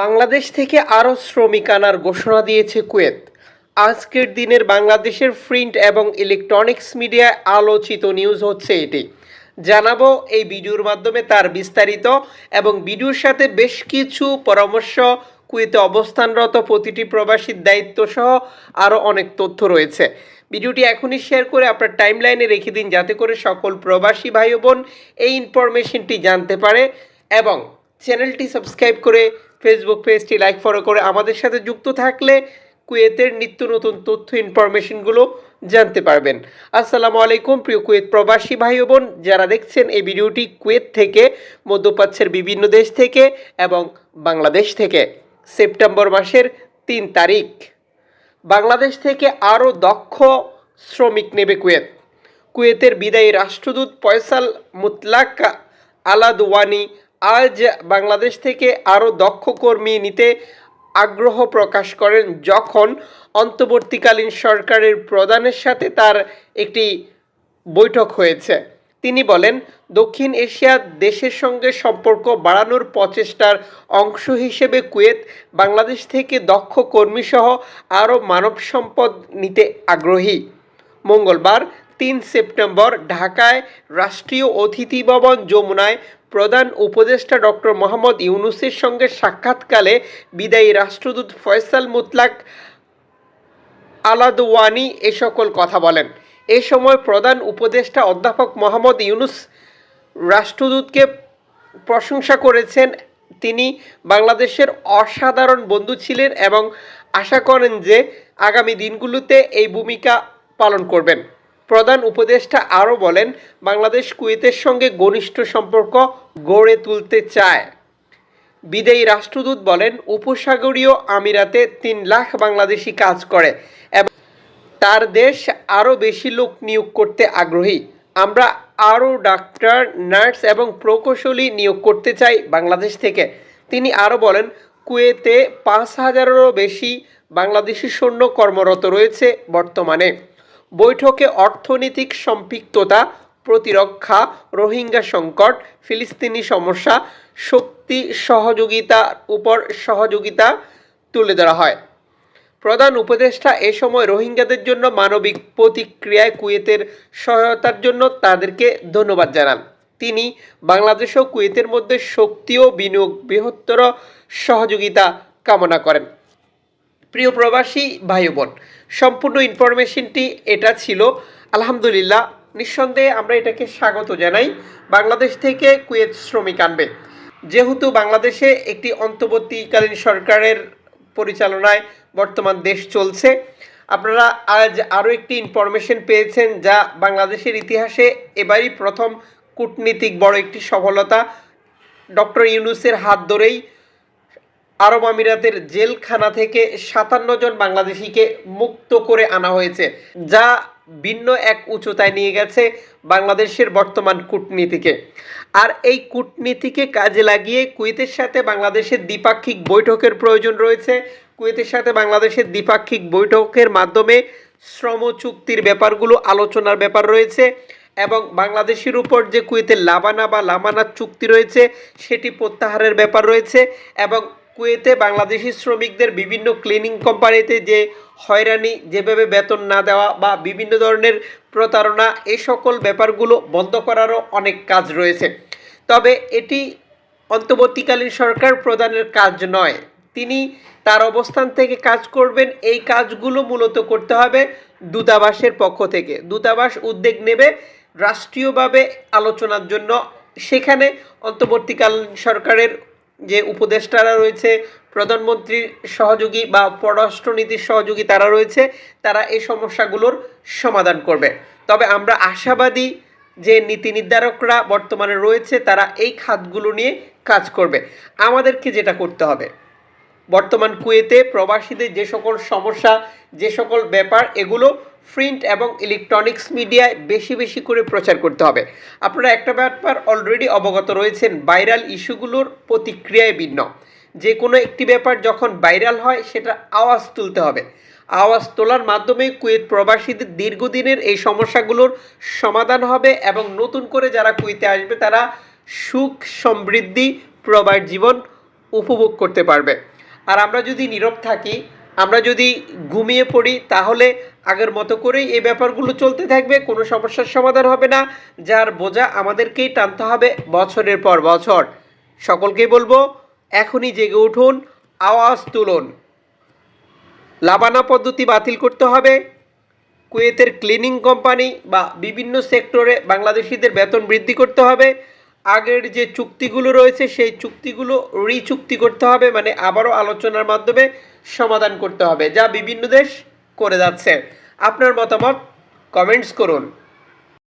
বাংলাদেশ থেকে আরও শ্রমিক আনার ঘোষণা দিয়েছে কুয়েত। আজকের দিনের বাংলাদেশের প্রিন্ট এবং ইলেকট্রনিক্স মিডিয়ায় আলোচিত নিউজ হচ্ছে এটি। জানাব এই ভিডিওর মাধ্যমে তার বিস্তারিত এবং ভিডিওর সাথে বেশ কিছু পরামর্শ, কুয়েতে অবস্থানরত প্রতিটি প্রবাসীর দায়িত্ব সহ আরও অনেক তথ্য রয়েছে। ভিডিওটি এখনই শেয়ার করে আপনার টাইমলাইনে রেখে দিন যাতে করে সকল প্রবাসী ভাই বোন এই ইনফরমেশনটি জানতে পারে এবং চ্যানেলটি সাবস্ক্রাইব করে ফেসবুক পেজটি লাইক ফলো করে আমাদের সাথে যুক্ত থাকলে কুয়েতের নিত্য নতুন তথ্য ইনফরমেশনগুলো জানতে পারবেন। আসসালামু আলাইকুম, প্রিয় কুয়েত প্রবাসী ভাই বোন, যারা দেখছেন এই ভিডিওটি কুয়েত থেকে, মধ্যপ্রাচ্যের বিভিন্ন দেশ থেকে এবং বাংলাদেশ থেকে। সেপ্টেম্বর মাসের তিন তারিখ। বাংলাদেশ থেকে আরও দক্ষ শ্রমিক নেবে কুয়েত। কুয়েতের বিদায়ী রাষ্ট্রদূত ফয়সাল মুতলাক আলাদওয়ানি আজ বাংলাদেশ থেকে আরও দক্ষ কর্মী নিতে আগ্রহ প্রকাশ করেন যখন অন্তর্বর্তীকালীন সরকারের প্রধানের সাথে তার একটি বৈঠক হয়েছে। তিনি বলেন, দক্ষিণ এশিয়ার দেশের সঙ্গে সম্পর্ক বাড়ানোর প্রচেষ্টার অংশ হিসেবে কুয়েত, বাংলাদেশ থেকে দক্ষ কর্মীসহ আরও মানব সম্পদ নিতে আগ্রহী। মঙ্গলবার, তিন সেপ্টেম্বর, ঢাকায় রাষ্ট্রীয় অতিথি ভবন যমুনায় প্রধান উপদেষ্টা ডক্টর মোহাম্মদ ইউনুসের সঙ্গে সাক্ষাৎকালে বিদায়ী রাষ্ট্রদূত ফয়সাল মুতলাক আলাদওয়ানি এ সকল কথা বলেন। এ সময় প্রধান উপদেষ্টা অধ্যাপক মোহাম্মদ ইউনুস রাষ্ট্রদূতকে প্রশংসা করেছেন। তিনি বাংলাদেশের অসাধারণ বন্ধু ছিলেন এবং আশা করেন যে আগামী দিনগুলোতে এই ভূমিকা পালন করবেন। প্রধান উপদেষ্টা আরও বলেন, বাংলাদেশ কুয়েতের সঙ্গে ঘনিষ্ঠ সম্পর্ক গড়ে তুলতে চায়। বিদায়ী রাষ্ট্রদূত বলেন, উপসাগরীয় আমিরাতে তিন লাখ বাংলাদেশি কাজ করে এবং তার দেশ আরও বেশি লোক নিয়োগ করতে আগ্রহী। আমরা আরও ডাক্তার, নার্স এবং প্রকৌশলী নিয়োগ করতে চাই বাংলাদেশ থেকে। তিনি আরও বলেন, কুয়েতে পাঁচ হাজারেরও বেশি বাংলাদেশি সৈন্য কর্মরত রয়েছে বর্তমানে। বৈঠকে অর্থনৈতিক সম্পৃক্ততা, প্রতিরক্ষা, রোহিঙ্গা সংকট, ফিলিস্তিনি সমস্যা, শক্তি সহযোগিতার উপর সহযোগিতা তুলে ধরা হয়। প্রধান উপদেষ্টা এ সময় রোহিঙ্গাদের জন্য মানবিক প্রতিক্রিয়ায় কুয়েতের সহায়তার জন্য তাদেরকে ধন্যবাদ জানান। তিনি বাংলাদেশ ও কুয়েতের মধ্যে শক্তি ও বিনিয়োগ বৃহত্তর সহযোগিতা কামনা করেন। প্রিয় প্রবাসী ভাই বোন সম্পূর্ণ ইনফরমেশনটি এটা ছিল। আলহামদুলিল্লাহ, নিঃসন্দেহে আমরা এটাকে স্বাগত জানাই। বাংলাদেশ থেকে কুয়েত শ্রমিক আনবে। যেহেতু বাংলাদেশে একটি অন্তর্বর্তীকালীন সরকারের পরিচালনায় বর্তমান দেশ চলছে, আপনারা আজ আরও একটি ইনফরমেশন পেয়েছেন যা বাংলাদেশের ইতিহাসে এবারই প্রথম কূটনীতিক বড় একটি সফলতা। ডক্টর ইউনুসের হাত ধরেই আরব আমিরাতের জেলখানা থেকে সাতান্ন জন বাংলাদেশিকে মুক্ত করে আনা হয়েছে, যা ভিন্ন এক উচ্চতায় নিয়ে গেছে বাংলাদেশের বর্তমান কূটনীতিকে। আর এই কূটনীতিকে কাজে লাগিয়ে কুয়েতের সাথে বাংলাদেশের দ্বিপাক্ষিক বৈঠকের প্রয়োজন রয়েছে। কুয়েতের সাথে বাংলাদেশের দ্বিপাক্ষিক বৈঠকের মাধ্যমে শ্রম চুক্তির ব্যাপারগুলো, আলোচনার ব্যাপার রয়েছে এবং বাংলাদেশের উপর যে কুয়েতের লাবানা বা লামানা চুক্তি রয়েছে, সেটি প্রত্যাহারের ব্যাপার রয়েছে এবং কুয়েতে বাংলাদেশি শ্রমিকদের বিভিন্ন ক্লিনিং কোম্পানিতে যে হয়রানি, যেভাবে বেতন না দেওয়া বা বিভিন্ন ধরনের প্রতারণা এই সকল ব্যাপারগুলো বন্ধ করারও অনেক কাজ রয়েছে। তবে এটি অন্তর্বর্তীকালীন সরকার প্রধানের কাজ নয়। তিনি তার অবস্থান থেকে কাজ করবেন, এই কাজগুলো মূলত করতে হবে দূতাবাসের পক্ষ থেকে। দূতাবাস উদ্যোগ নেবে রাষ্ট্রীয়ভাবে আলোচনার জন্য। সেখানে অন্তর্বর্তীকালীন সরকারের যে উপদেষ্টারা রয়েছে, প্রধানমন্ত্রীর সহযোগী বা পররাষ্ট্রনীতির সহযোগী তারা রয়েছে, তারা এই সমস্যাগুলোর সমাধান করবে। তবে আমরা আশাবাদী যে নীতি নির্ধারকরা বর্তমানে রয়েছে, তারা এই খাতগুলো নিয়ে কাজ করবে। আমাদেরকে যেটা করতে হবে, বর্তমান কুয়েতে প্রবাসীদের যে সকল সমস্যা, যে সকল ব্যাপার, এগুলো প্রিন্ট এবং ইলেকট্রনিক্স মিডিয়ায় বেশি বেশি করে প্রচার করতে হবে। আপনারা একটা ব্যাপার অলরেডি অবগত রয়েছেন ভাইরাল ইস্যুগুলোর প্রতিক্রিয়ায় ভিন্ন। যে কোনো একটি ব্যাপার যখন ভাইরাল হয়, সেটা আওয়াজ তুলতে হবে। আওয়াজ তোলার মাধ্যমে কুয়েত প্রবাসীদের দীর্ঘদিনের এই সমস্যাগুলোর সমাধান হবে এবং নতুন করে যারা কুয়েতে আসবে, তারা সুখ, সমৃদ্ধি, প্রবাস জীবন উপভোগ করতে পারবে। আর আমরা যদি নীরব থাকি আমরা যদি ঘুমিয়ে পড়ি, তাহলে আগের মতো করেই এই ব্যাপারগুলো চলতে থাকবে, কোনো সমস্যার সমাধান হবে না, যার বোঝা আমাদেরকেই টানতে হবে বছরের পর বছর। সকলকেই বলব, এখনই জেগে উঠুন, আওয়াজ তুলুন। লাবানা পদ্ধতি বাতিল করতে হবে। কুয়েতের ক্লিনিং কোম্পানি বা বিভিন্ন সেক্টরে বাংলাদেশিদের বেতন বৃদ্ধি করতে হবে। আগের যে চুক্তিগুলো রয়েছে, সেই চুক্তিগুলো রিচুক্তি করতে হবে মানে আবারও আলোচনার মাধ্যমে সমাধান করতে হবে, যা বিভিন্ন দেশ করে যাচ্ছে। আপনার মতামত কমেন্টস করুন।